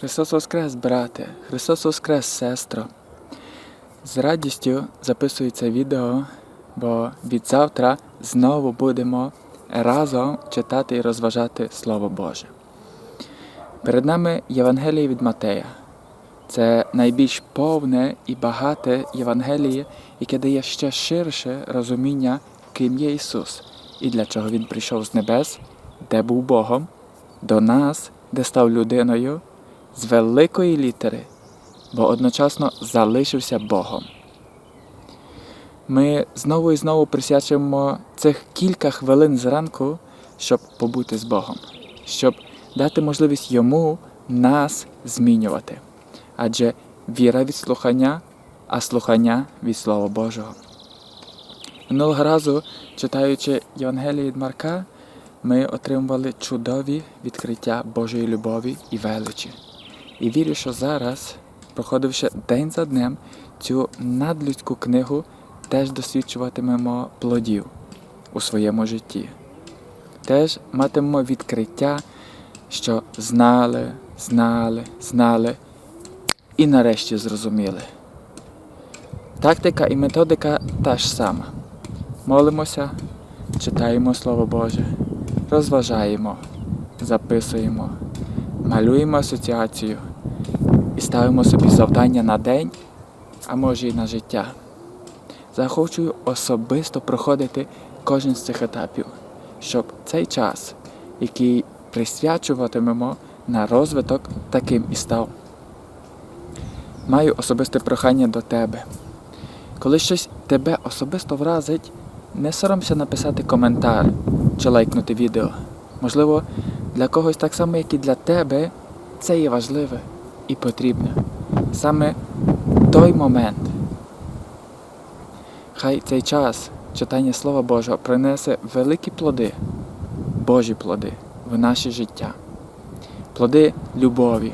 Христос Воскрес, брате, Христос Воскрес, сестро. З радістю записую це відео, бо від завтра знову будемо разом читати і розважати Слово Боже. Перед нами Євангеліє від Матея. Це найбільш повне і багате Євангеліє, яке дає ще ширше розуміння, ким є Ісус і для чого Він прийшов з небес, де був Богом, до нас, де став людиною, з великої літери, бо одночасно залишився Богом. Ми знову і знову присвячуємо цих кілька хвилин зранку, щоб побути з Богом, щоб дати можливість йому нас змінювати. Адже віра від слухання, а слухання від Слова Божого. Минулого разу, читаючи Євангеліє від Марка, ми отримували чудові відкриття Божої любові і величі. І вірю, що зараз, проходивши день за днем цю надлюдську книгу, теж досвідчуватимемо плодів у своєму житті. Теж матимемо відкриття, що знали, знали, знали і нарешті зрозуміли. Тактика і методика та ж сама. Молимося, читаємо Слово Боже, розважаємо, записуємо, малюємо асоціацію і ставимо собі завдання на день, а може і на життя. Захочую особисто проходити кожен з цих етапів, щоб цей час, який присвячуватимемо на розвиток, таким і став. Маю особисте прохання до тебе. Коли щось тебе особисто вразить, не соромся написати коментар чи лайкнути відео. Можливо, для когось так само, як і для тебе, це є важливе і потрібне. Саме той момент. Хай цей час читання Слова Божого принесе великі плоди, Божі плоди в наше життя. Плоди любові,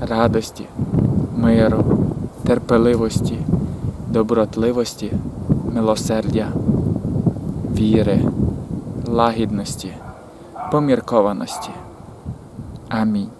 радості, миру, терпеливості, добротливості, милосердя, віри, лагідності, поміркованості. Амінь.